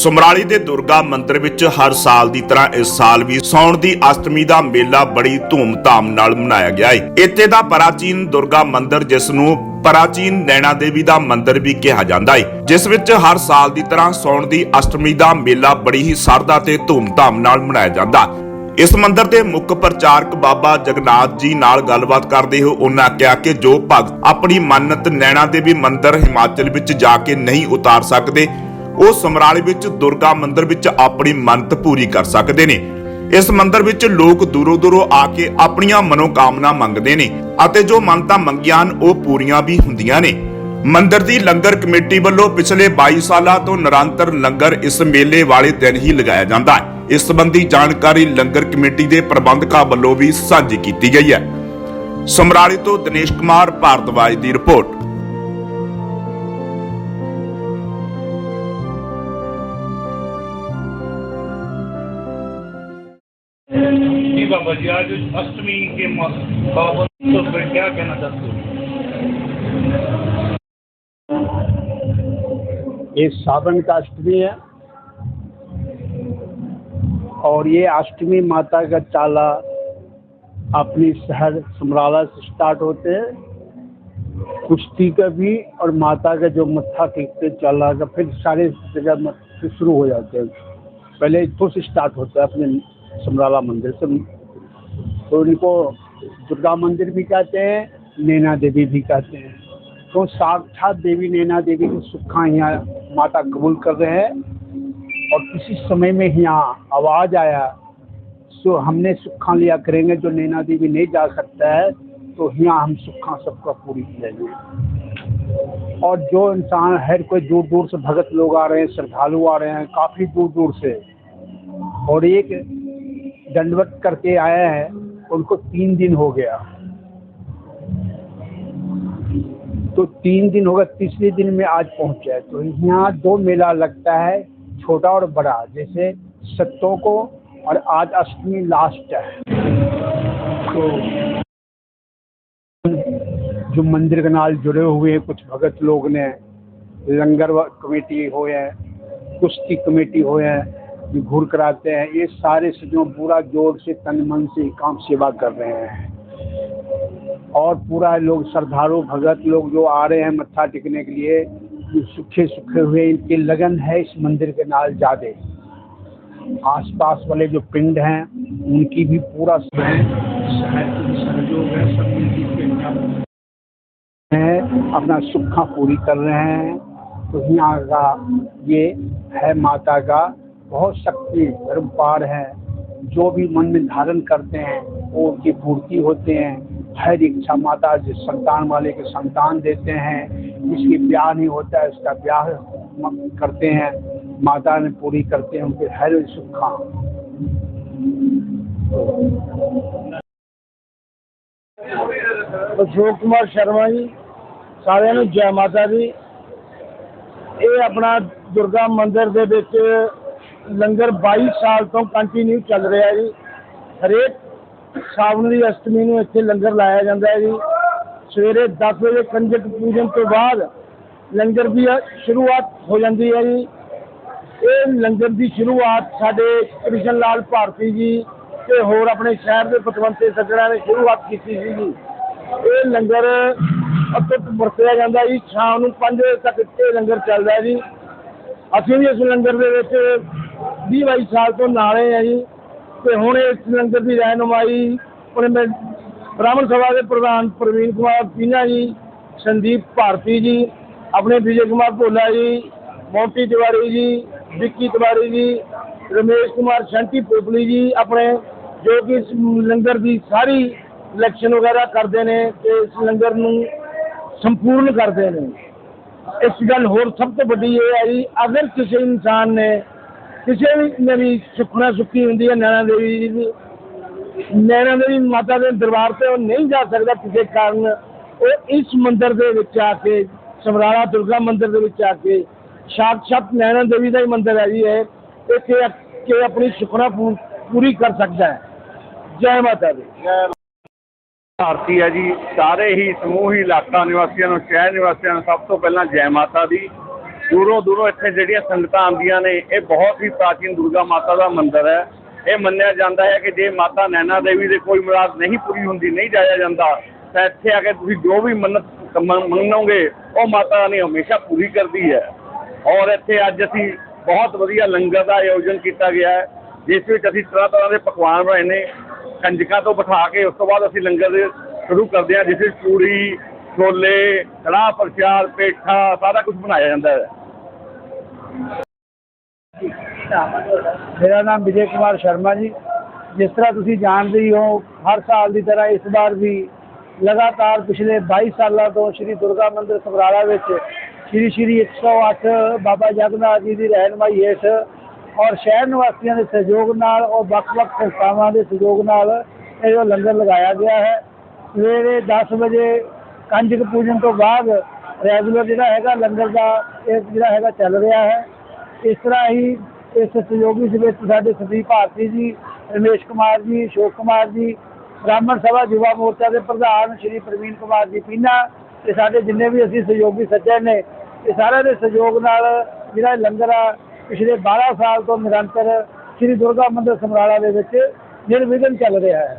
ਸਮਰਾਲੀ ਦੇ ਦੁਰਗਾ ਮੰਦਿਰ ਵਿੱਚ ਹਰ ਸਾਲ ਦੀ ਤਰ੍ਹਾਂ ਇਸ ਸਾਲ ਵੀ ਸੌਣ ਦੀ ਅਸ਼ਟਮੀ ਦਾ ਮੇਲਾ ਬੜੀ ਧੂਮ-ਧਾਮ ਨਾਲ ਮਨਾਇਆ ਗਿਆ ਹੈ ਇੱਥੇ ਦਾ ਪ੍ਰਾਚੀਨ ਦੁਰਗਾ ਮੰਦਿਰ, ਜਿਸ ਨੂੰ ਪ੍ਰਾਚੀਨ ਨੈਣਾ ਦੇਵੀ ਦਾ ਮੰਦਿਰ ਵੀ ਕਿਹਾ ਜਾਂਦਾ ਹੈ ਜਿਸ ਵਿੱਚ ਹਰ ਸਾਲ ਦੀ ਤਰ੍ਹਾਂ ਸੌਣ ਦੀ ਅਸ਼ਟਮੀ ਦਾ ਮੇਲਾ ਬੜੀ ਹੀ ਸਰਦਾ ਤੇ ਧੂਮ-ਧਾਮ ਨਾਲ ਮਨਾਇਆ ਜਾਂਦਾ। ਇਸ ਮੰਦਿਰ ਦੇ ਮੁੱਖ ਪ੍ਰਚਾਰਕ ਬਾਬਾ ਜਗਨਾਥ ਜੀ ਨਾਲ ਗੱਲਬਾਤ ਕਰਦੇ ਹੋ ਉਹਨਾਂ ਕਿਹਾ ਕਿ ਜੋ ਭਗਤ ਆਪਣੀ ਮੰਨਤ ਨੈਣਾ ਦੇਵੀ ਮੰਦਿਰ ਹਿਮਾਚਲ ਵਿੱਚ ਜਾ ਕੇ ਨਹੀਂ ਉਤਾਰ ਸਕਦੇ ਉਹ ਸਮਰਾਲੇ ਵਿੱਚ ਦੁਰਗਾ ਮੰਦਿਰ ਵਿੱਚ ਆਪਣੀ ਮੰਨਤ ਪੂਰੀ ਕਰ ਸਕਦੇ ਨੇ। ਇਸ ਮੰਦਿਰ ਵਿੱਚ ਲੋਕ ਦੂਰੋਂ ਦੂਰੋਂ ਆ ਕੇ ਆਪਣੀਆਂ ਮਨੋਕਾਮਨਾ ਮੰਗਦੇ ਨੇ ਅਤੇ ਜੋ ਮੰਨਤਾਂ ਮੰਗੀਆਂ ਹਨ, ਉਹ ਪੂਰੀਆਂ ਵੀ ਹੁੰਦੀਆਂ ਨੇ। ਮੰਦਿਰ ਦੀ ਲੰਗਰ ਕਮੇਟੀ ਵੱਲੋਂ ਪਿਛਲੇ 22 ਸਾਲਾਂ ਤੋਂ ਨਿਰੰਤਰ ਲੰਗਰ ਇਸ ਮੇਲੇ ਵਾਲੇ ਦਿਨ ਹੀ ਲਗਾਇਆ ਜਾਂਦਾ ਹੈ। ਇਸ ਸੰਬੰਧੀ ਜਾਣਕਾਰੀ ਲੰਗਰ ਕਮੇਟੀ ਦੇ ਪ੍ਰਬੰਧਕਾਂ ਵੱਲੋਂ ਵੀ ਸਾਂਝੀ ਕੀਤੀ ਗਈ ਹੈ। ਸਮਰਾਲੀ ਤੋਂ ਦਿਨੇਸ਼ ਕੁਮਾਰ ਭਾਰਤਵਾਜ ਦੀ ਰਿਪੋਰਟ। जी बाबा जी अष्टमी के पावन तो फिर क्या कहना चाहते हो? ये सावन का अष्टमी है और ये अष्टमी माता का चाला अपनी शहर समराला से स्टार्ट होते हैं। कुश्ती का भी और माता का जो मत्था टेकते चाला का, फिर सारे जगह शुरू हो जाते हैं। पहले इतो से स्टार्ट होता है, अपने समराला मंदिर से। तो इनको दुर्गा मंदिर भी कहते हैं, नैना देवी भी कहते हैं। तो साक्षात देवी, नैना देवी की सुखा यहाँ माता कबूल कर रहे हैं। और किसी समय में यहाँ आवाज़ आया, सो हमने सुखा लिया करेंगे, जो नैना देवी नहीं जा सकता है तो यहाँ हम सुखा सबका पूरी करेंगे और जो इंसान, हर कोई दूर दूर से भगत लोग आ रहे हैं, श्रद्धालु आ रहे हैं, काफ़ी दूर दूर से। और एक दंडवत करके आया है, उनको तीन दिन हो गया। तो तीन दिन होगा, तीसरे दिन में आज पहुँचा तो यहाँ दो मेला लगता है, छोटा और बड़ा, जैसे सत्तों को और आज अष्टमी लास्ट है। तो जो मंदिर के नाल जुड़े हुए हैं, कुछ भगत लोग ने, लंगर कमेटी हो है कुश्ती कमेटी हो है घूर कराते हैं। ये सारे से जो पूरा ज़ोर से, तन, मन से, काम, सेवा कर रहे हैं। और पूरा लोग, श्रद्धालु, भगत लोग जो आ रहे हैं मत्था टेकने के लिए सूखे सूखे हुए, इनकी लगन है इस मंदिर के नाल ज़्यादा आसपास वाले जो पिंड हैं, उनकी भी पूरा सहयोग है हैं, अपना सुखा पूरी कर रहे हैं। तो यहाँ का ये है माता का बहुत शक्ति धर्म पार है जो भी मन में धारण करते हैं वो उनकी पूर्ति होते हैं हर इच्छा माता जिस संतान वाले के संतान देते हैं जिसकी ब्याह नहीं होता है उसका ब्याह म- करते हैं माता ने पूरी करते हैं उनके हर सुखा ਅਸ਼ੋਕ ਕੁਮਾਰ ਸ਼ਰਮਾ ਜੀ ਸਾਰਿਆਂ ਨੂੰ ਜੈ ਮਾਤਾ ਦੀ ਇਹ ਆਪਣਾ ਦੁਰਗਾ ਮੰਦਿਰ ਦੇ ਵਿੱਚ ਲੰਗਰ 22 ਸਾਲ ਤੋਂ ਕੰਟੀਨਿਊ ਚੱਲ ਰਿਹਾ ਜੀ। ਹਰੇਕ ਸਾਵਣ ਦੀ ਅਸ਼ਟਮੀ ਨੂੰ ਇੱਥੇ ਲੰਗਰ ਲਾਇਆ ਜਾਂਦਾ ਹੈ ਜੀ। ਸਵੇਰੇ 10 ਵਜੇ ਕੰਜਕ ਪੂਜਨ ਤੋਂ ਬਾਅਦ ਲੰਗਰ ਦੀ ਸ਼ੁਰੂਆਤ ਹੋ ਜਾਂਦੀ ਹੈ ਜੀ। ਇਹ ਲੰਗਰ ਦੀ ਸ਼ੁਰੂਆਤ ਸਾਡੇ ਕ੍ਰਿਸ਼ਨ ਲਾਲ ਭਾਰਤੀ ਜੀ ਤੇ ਹੋਰ ਆਪਣੇ ਸ਼ਹਿਰ ਦੇ ਪਤਵੰਤੇ ਸੱਜਣਾਂ ਨੇ ਸ਼ੁਰੂਆਤ ਕੀਤੀ ਸੀ ਜੀ। ਇਹ ਲੰਗਰ ਅਤੁੱਟ ਵਰਤਿਆ ਜਾਂਦਾ ਜੀ। ਸ਼ਾਮ ਨੂੰ 5 ਵਜੇ ਤੱਕ ਇਹ ਲੰਗਰ ਚੱਲਦਾ ਜੀ। ਅਸੀਂ ਵੀ ਇਸ ਲੰਗਰ ਦੇ ਵਿੱਚ 20 22 ਸਾਲ ਤੋਂ ਨਾਲੇ ਆ ਜੀ। ਤੇ ਹੁਣ ਇਸ ਲੰਗਰ ਦੀ ਰਹਿਨੁਮਾਈ, ਉਹਨੇ ਮੈਂ ਬ੍ਰਾਹਮਣ ਸਭਾ ਦੇ ਪ੍ਰਧਾਨ ਪ੍ਰਵੀਨ ਕੁਮਾਰ ਪੀਨਾ ਜੀ, ਸੰਦੀਪ ਭਾਰਤੀ ਜੀ, ਆਪਣੇ ਵਿਜੇ ਕੁਮਾਰ ਭੋਲਾ ਜੀ, ਮੋਂਟੀ ਤਿਵਾਰੀ ਜੀ, ਵਿੱਕੀ ਤਿਵਾਰੀ ਜੀ, ਰਮੇਸ਼ ਕੁਮਾਰ ਸ਼ੰਟੀ ਪੋਪਲੀ ਜੀ, ਆਪਣੇ ਜੋ ਕਿ ਇਸ ਲੰਗਰ ਦੀ ਸਾਰੀ ਇਲੈਕਸ਼ਨ ਵਗੈਰਾ ਕਰਦੇ ਨੇ ਤੇ ਇਸ ਲੰਗਰ ਨੂੰ ਸੰਪੂਰਨ ਕਰਦੇ ਨੇ। ਇੱਕ ਗੱਲ ਹੋਰ ਸਭ ਤੋਂ ਵੱਡੀ ਇਹ ਹੈ ਜੀ, ਅਗਰ ਕਿਸੇ ਇਨਸਾਨ ਨੇ ਕਿਸੇ ਵੀ ਨੇ ਸੁਖਣਾ ਸੁੱਖੀ ਹੁੰਦੀ ਹੈ, ਨੈਣਾ ਦੇਵੀ ਦੀ ਨੈਣਾ ਦੇਵੀ ਮਾਤਾ ਦੇ ਦਰਬਾਰ ਤੇ ਉਹ ਨਹੀਂ ਜਾ ਸਕਦਾ ਕਿਸੇ ਕਾਰਨ। ਉਹ ਇਸ ਮੰਦਿਰ ਦੇ ਵਿੱਚ ਆ ਕੇ, ਸਮਰਾਲਾ ਦੁਰਗਾ ਮੰਦਿਰ ਦੇ ਵਿੱਚ ਆ ਕੇ, ਸਾਕਸ਼ਾਤ ਨੈਣਾ ਦੇਵੀ ਦਾ ਹੀ ਮੰਦਿਰ ਹੈ ਜੀ ਇਹ। ਇੱਥੇ ਆ ਆਪਣੀ ਸੁਖਣਾ ਪੂਰੀ ਕਰ ਸਕਦਾ ਹੈ। ਜੈ ਮਾਤਾ ਦੀ। ਭਾਰਤੀ ਹੈ ਜੀ, ਸਾਰੇ ਹੀ ਸਮੂਹ ਹੀ ਇਲਾਕਾ ਨਿਵਾਸੀਆਂ ਨੂੰ, ਸ਼ਹਿਰ ਨਿਵਾਸੀਆਂ ਨੂੰ ਸਭ ਤੋਂ ਪਹਿਲਾਂ ਜੈ ਮਾਤਾ ਦੀ। ਦੂਰੋਂ ਦੂਰੋਂ ਇੱਥੇ ਜਿਹੜੀਆਂ ਸੰਗਤਾਂ ਆਉਂਦੀਆਂ ਨੇ, ਇਹ ਬਹੁਤ ਹੀ ਪ੍ਰਾਚੀਨ ਦੁਰਗਾ ਮਾਤਾ ਦਾ ਮੰਦਿਰ ਹੈ। ਇਹ ਮੰਨਿਆ ਜਾਂਦਾ ਹੈ ਕਿ ਜੇ ਮਾਤਾ ਨੈਣਾ ਦੇਵੀ ਦੇ ਕੋਈ ਮੁਰਾਦ ਨਹੀਂ ਪੂਰੀ ਹੁੰਦੀ, ਨਹੀਂ ਜਾਇਆ ਜਾਂਦਾ, ਤਾਂ ਇੱਥੇ ਆ ਕੇ ਤੁਸੀਂ ਜੋ ਵੀ ਮੰਨਤ ਮ- ਮੰਗੋਗੇ ਉਹ ਮਾਤਾ ਰਾਣੀ ਹਮੇਸ਼ਾ ਪੂਰੀ ਕਰਦੀ ਹੈ। ਔਰ ਇੱਥੇ ਅੱਜ ਅਸੀਂ ਬਹੁਤ ਵਧੀਆ ਲੰਗਰ ਦਾ ਆਯੋਜਨ ਕੀਤਾ ਗਿਆ ਹੈ, ਜਿਸ ਵਿੱਚ ਅਸੀਂ ਤਰ੍ਹਾਂ ਤਰ੍ਹਾਂ ਦੇ ਪਕਵਾਨ ਬਣਾਏ ਨੇ। ਕੰਜਕਾਂ ਤੋਂ ਬਿਠਾ ਕੇ ਉਸ ਤੋਂ ਬਾਅਦ ਅਸੀਂ ਲੰਗਰ ਦੇ ਸ਼ੁਰੂ ਕਰਦੇ ਹਾਂ, ਜਿਸ ਵਿੱਚ ਪੂਰੀ ਛੋਲੇ, ਕੜਾਹ ਪ੍ਰਸ਼ਾਦ, ਪੇਠਾ, ਸਾਰਾ ਕੁਝ ਬਣਾਇਆ ਜਾਂਦਾ ਹੈ। ਮੇਰਾ ਨਾਮ ਵਿਜੇ ਕੁਮਾਰ ਸ਼ਰਮਾ ਜੀ। ਜਿਸ ਤਰ੍ਹਾਂ ਤੁਸੀਂ ਜਾਣਦੇ ਹੀ ਹੋ, ਹਰ ਸਾਲ ਦੀ ਤਰ੍ਹਾਂ ਇਸ ਵਾਰ ਵੀ ਲਗਾਤਾਰ ਪਿਛਲੇ 22 ਸਾਲਾਂ ਤੋਂ ਸ੍ਰੀ ਦੁਰਗਾ ਮੰਦਿਰ ਸਮਰਾਲਾ ਵਿੱਚ ਸ੍ਰੀ ਸ੍ਰੀ 108 ਬਾਬਾ ਜਗਨਾਥ ਜੀ ਦੀ ਰਹਿਨਮਾਈ ਹੇਠ ਔਰ ਸ਼ਹਿਰ ਨਿਵਾਸੀਆਂ ਦੇ ਸਹਿਯੋਗ ਨਾਲ ਔਰ ਵੱਖ-ਵੱਖ ਸੰਸਥਾਵਾਂ ਦੇ ਸਹਿਯੋਗ ਨਾਲ ਇਹ ਜੋ ਲੰਗਰ ਲਗਾਇਆ ਗਿਆ ਹੈ। ਸਵੇਰੇ 10 ਵਜੇ ਕੰਜਕ ਪੂਜਨ ਤੋਂ ਬਾਅਦ ਰੈਗੂਲਰ ਜਿਹੜਾ ਹੈਗਾ ਲੰਗਰ ਦਾ, ਇਹ ਜਿਹੜਾ ਹੈਗਾ ਚੱਲ ਰਿਹਾ ਹੈ। ਇਸ ਤਰ੍ਹਾਂ ਹੀ ਇਸ ਸਹਿਯੋਗੀ ਦੇ ਵਿੱਚ ਸਾਡੇ ਸੰਦੀਪ ਭਾਰਤੀ ਜੀ, ਰਮੇਸ਼ ਕੁਮਾਰ ਜੀ, ਅਸ਼ੋਕ ਕੁਮਾਰ ਜੀ, ਬ੍ਰਾਹਮਣ ਸਭਾ ਯੁਵਾ ਮੋਰਚਾ ਦੇ ਪ੍ਰਧਾਨ ਸ਼੍ਰੀ ਪ੍ਰਵੀਨ ਕੁਮਾਰ ਜੀ ਪੀਨਾ ਤੇ ਸਾਡੇ ਜਿੰਨੇ ਵੀ ਅਸੀਂ ਸਹਿਯੋਗੀ ਸੱਜਣ ਨੇ, ਇਹ ਸਾਰਿਆਂ ਦੇ ਸਹਿਯੋਗ ਨਾਲ ਜਿਹੜਾ ਲੰਗਰ ਆ, ਪਿਛਲੇ 12 ਸਾਲ ਤੋਂ ਨਿਰੰਤਰ ਸ਼੍ਰੀ ਦੁਰਗਾ ਮੰਦਿਰ ਸਮਰਾਲਾ ਦੇ ਵਿੱਚ ਨਿਰਵਿਘਨ ਚੱਲ ਰਿਹਾ ਹੈ।